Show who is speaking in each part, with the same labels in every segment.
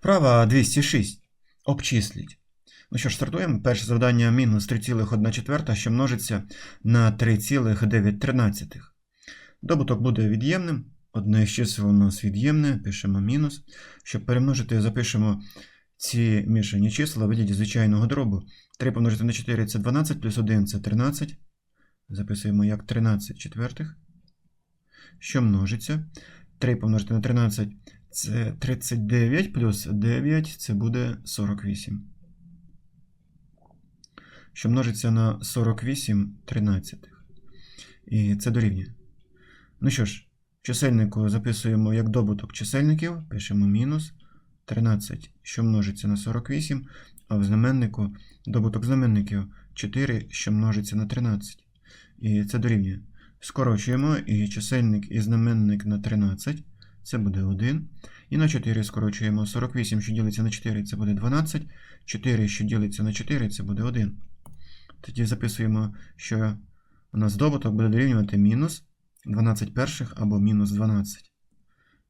Speaker 1: Вправа 206. Обчисліть. Ну що ж, стартуємо. Перше завдання мінус 3,1 що множиться на 3,9. Добуток буде від'ємним. Одне з чисел у нас від'ємне, пишемо мінус. Щоб перемножити, запишемо ці мішані числа в вигляді звичайного дробу. 3 помножити на 4 це 12, плюс 1 це 13. Записуємо як 13 четвертих. Що множиться? 3 помножити на 13 це 39 плюс 9 це буде 48. Що множиться на 48 тринадцятих. І це дорівнює. Ну що ж, чисельнику записуємо як добуток чисельників, пишемо мінус 13, що множиться на 48, а в знаменнику добуток знаменників 4, що множиться на 13. І це дорівнює. Скорочуємо і чисельник і знаменник на 13. Це буде 1. І на 4 скорочуємо 48, що ділиться на 4, це буде 12. 4, що ділиться на 4, це буде 1. Тоді записуємо, що у нас добуток буде дорівнювати мінус 12 перших або мінус 12.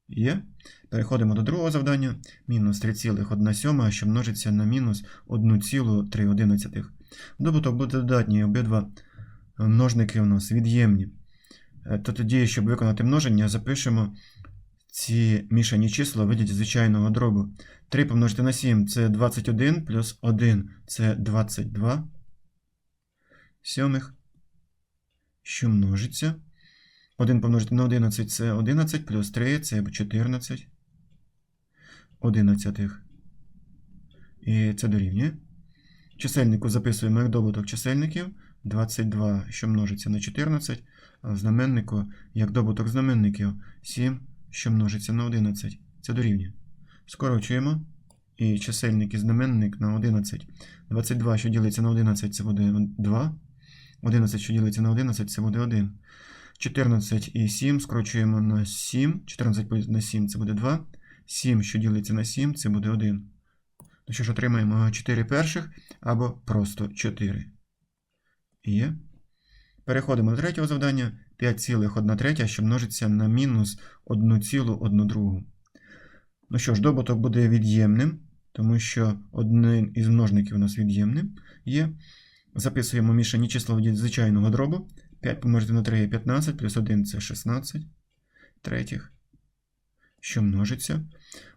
Speaker 1: Є. Переходимо до другого завдання. Мінус 3,1, що множиться на мінус 1,3. Добуток буде додатній, обидва множники у нас від'ємні. Е, То тоді, щоб виконати множення, запишемо ці мішані числа в вигляді звичайного дробу. 3 помножити на 7 це 21 плюс 1 це 22 сьомих, що множиться. 1 помножити на 11 це 11 плюс 3 це 14 одинадцятих. І це дорівнює. Чисельнику записуємо як добуток чисельників 22, що множиться на 14, а в знаменнику як добуток знаменників 7, що множиться на 11. Це дорівнює. Скорочуємо. І чисельник і знаменник на 11. 22, що ділиться на 11, це буде 2. 11, що ділиться на 11, це буде 1. 14 і 7 скорочуємо на 7. 14 на 7 це буде 2. 7, що ділиться на 7, це буде 1. Ну що ж, отримаємо 4 перших або просто 4. Є. Переходимо до третього завдання. 5,1 третя, що множиться на мінус 1,1 другу. Ну що ж, добуток буде від'ємним, тому що один із множників у нас від'ємним є. Записуємо мішані числа від звичайного дробу. 5 помножити на 3 є 15, плюс 1 це 16 третіх. Що множиться.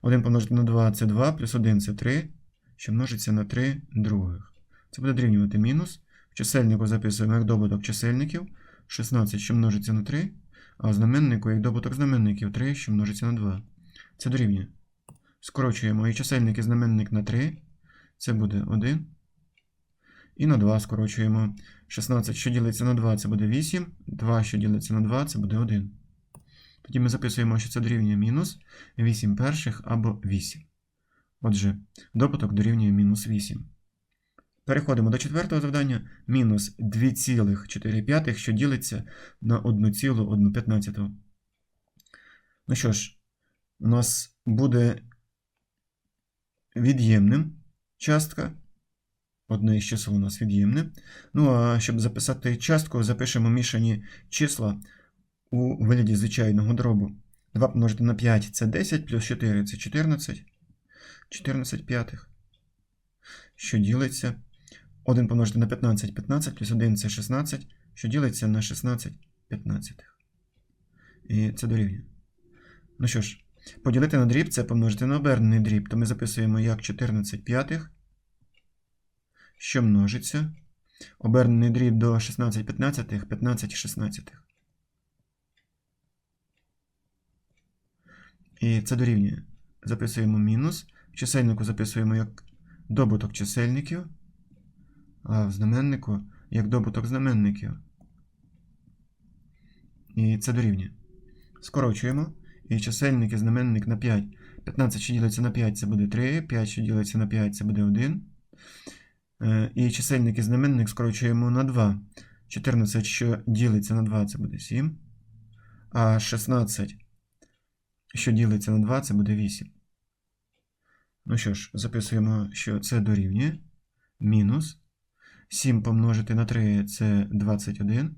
Speaker 1: 1 помножити на 2 це 2, плюс 1 це 3, що множиться на 3 других. Це буде дорівнювати мінус. Чисельнику записуємо як добуток чисельників 16, що множиться на 3, а знаменнику як добуток знаменників 3, що множиться на 2. Це дорівнює. Скорочуємо і чисельник і знаменник на 3. Це буде 1. І на 2 скорочуємо. 16, що ділиться на 2, це буде 8. 2, що ділиться на 2, це буде 1. Тоді ми записуємо, що це дорівнює мінус 8 перших або 8. Отже, добуток дорівнює мінус 8. Переходимо до четвертого завдання. Мінус 2,4, що ділиться на 1,1. Ну що ж, у нас буде від'ємним частка. Одне із чисел у нас від'ємне. Ну, а щоб записати частку, запишемо мішані числа у вигляді звичайного дробу. 2 помножити на 5 це 10, плюс 4 це 14. 14 п'ятих. Що ділиться. 1 помножити на 15 15, плюс 1 це 16, що ділиться на 16 п'ятнадцятих. І це дорівнює. Ну що ж, поділити на дріб це помножити на обернений дріб, то ми записуємо як 14 п'ятих що множиться. Обернений дріб до 16 15, 15 16. І це дорівнює. Записуємо мінус. В чисельнику записуємо як добуток чисельників, в знаменнику як добуток знаменників. І це дорівнює. Скорочуємо. І чисельник і знаменник на 5. 15, що ділиться на 5, це буде 3. 5, що ділиться на 5, це буде 1. І чисельник і знаменник скорочуємо на 2. 14, що ділиться на 2, це буде 7. А 16, що ділиться на 2, це буде 8. Ну що ж, записуємо, що це дорівнює. Мінус. 7 помножити на 3 це 21.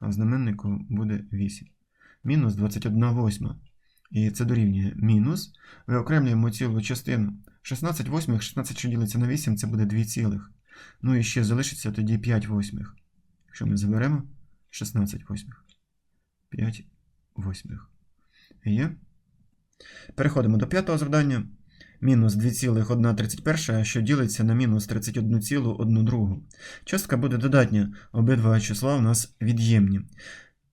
Speaker 1: А в знаменнику буде 8. Мінус 21 восьма. І це дорівнює мінус. Виокремлюємо цілу частину. 16 восьмих, 16, що ділиться на 8, це буде 2 цілих. Ну і ще залишиться тоді 5 восьмих. Якщо ми заберемо 16 восьмих. 5 восьмих. Є. Переходимо до п'ятого завдання. Мінус 2,131, що ділиться на мінус 31,1. Частка буде додатня. Обидва числа у нас від'ємні.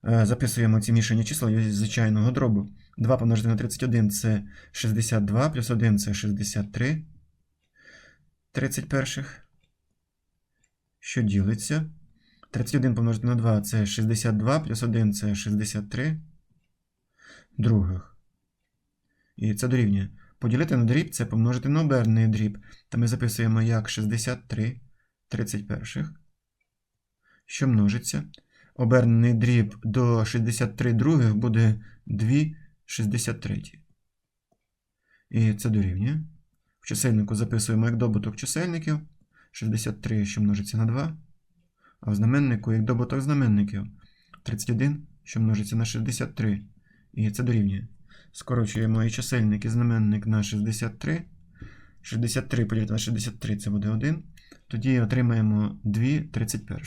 Speaker 1: Е, Записуємо ці мішані числа із звичайного дробу. 2 помножити на 31 це 62, плюс 1 це 63. 31. Що ділиться? 31 помножити на 2 це 62, плюс 1 це 63. Других. І це дорівнює. Поділити на дріб це помножити на обернений дріб. Та ми записуємо як 63 31, що множиться. Обернений дріб до 63 других буде 2 63. І це дорівнює. В чисельнику записуємо як добуток чисельників 63, що множиться на 2. А в знаменнику як добуток знаменників 31, що множиться на 63. І це дорівнює. Скорочуємо і чисельник і знаменник на 63. 63 поділити на 63 це буде 1. Тоді отримаємо 2 31.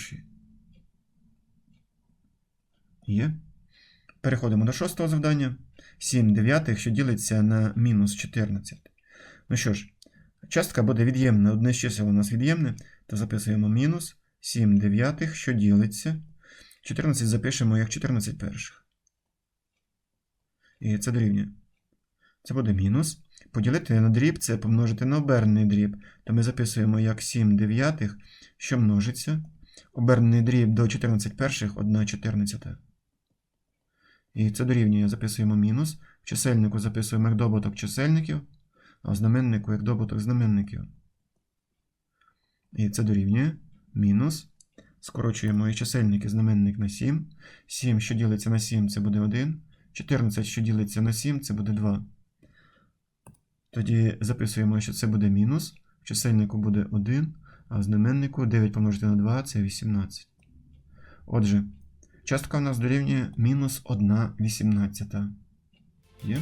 Speaker 1: Є. Переходимо до шостого завдання. 7 дев'ятих, що ділиться на мінус 14. Ну що ж, частка буде від'ємна. Одне з чисел у нас від'ємне, то записуємо мінус 7 дев'ятих, що ділиться. 14 запишемо як 14 перших. І це дорівнює. Це буде мінус. Поділити на дріб це помножити на обернений дріб. То ми записуємо як 7 дев'ятих, що множиться. Обернений дріб до 14 перших, 1 14. І це дорівнює. Записуємо мінус. В чисельнику записуємо як добуток чисельників, а в знаменнику як добуток знаменників. І це дорівнює. Мінус. Скорочуємо і чисельник і знаменник на 7. 7, що ділиться на 7, це буде 1. 14, що ділиться на 7, це буде 2. Тоді записуємо, що це буде мінус. В чисельнику буде 1, а в знаменнику 9 помножити на 2 це 18. Отже, частка у нас дорівнює мінус 1 18. Є?